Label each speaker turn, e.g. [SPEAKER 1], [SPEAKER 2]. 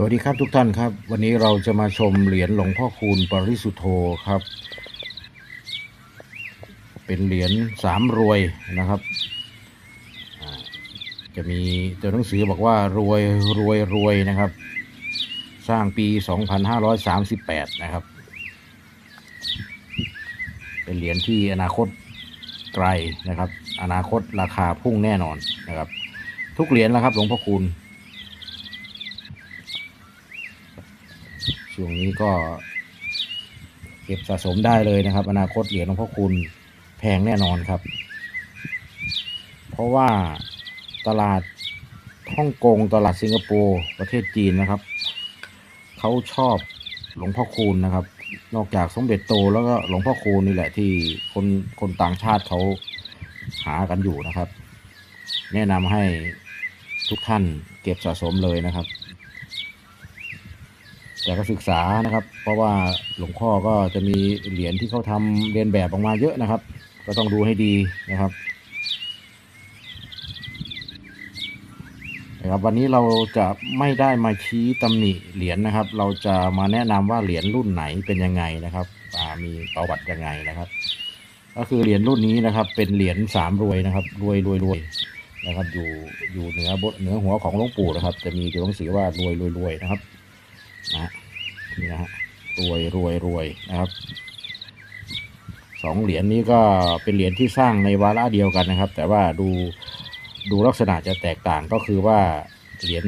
[SPEAKER 1] สวัสดีครับทุกท่านครับ วันนี้เราจะมาชมเหรียญหลวงพ่อคูณปริสุทธโธครับ เป็นเหรียญสามรวยนะครับจะมีตัวหนังสือบอกว่ารวยรวยรวยนะครับ สร้างปี 2538 นะครับ เป็นเหรียญที่อนาคตไกลนะครับ อนาคตราคาพุ่งแน่นอนนะครับ ทุกเหรียญแล้วครับหลวงพ่อคูณ ช่วงนี้ก็เก็บสะสมได้เลยนะครับ อนาคตเหรียญหลวงพ่อคุณแพงแน่นอนครับ เพราะว่าตลาดฮ่องกงตลาดสิงคโปร์ประเทศจีนนะครับเขาชอบหลวงพ่อคูณนะครับ นอกจากสมเด็จโตแล้วก็หลวงพ่อคูณนี่แหละที่คนคนต่างชาติเขาหากันอยู่นะครับ แนะนำให้ทุกท่านเก็บสะสมเลยนะครับ แต่ก็ศึกษานะครับ เพราะว่าหลวงพ่อก็จะมีเหรียญที่เขาทำเรียนแบบออกมาเยอะนะครับ ก็ต้องดูให้ดีนะครับนะครับวันนี้เราจะไม่ได้มาชี้ตำหนิเหรียญนะครับ เราจะมาแนะนำว่าเหรียญรุ่นไหนเป็นยังไงนะครับมีประวัติยังไงนะครับ ก็คือเหรียญรุ่นนี้นะครับ เป็นเหรียญสามรวยนะครับ รวยรวยรวยนะครับ อยู่อยู่เหนือบทเหนือหัวของหลวงปู่นะครับ จะมีตัวหนังสือว่ารวยรวยรวยนะครับ นะนี่นะฮะรวยรวยรวยนะครับสองเหรียญนี้ก็เป็นเหรียญที่สร้างในวาระเดียวกันนะครับ แต่ว่าดูดูลักษณะจะแตกต่างก็คือว่าเหรียญ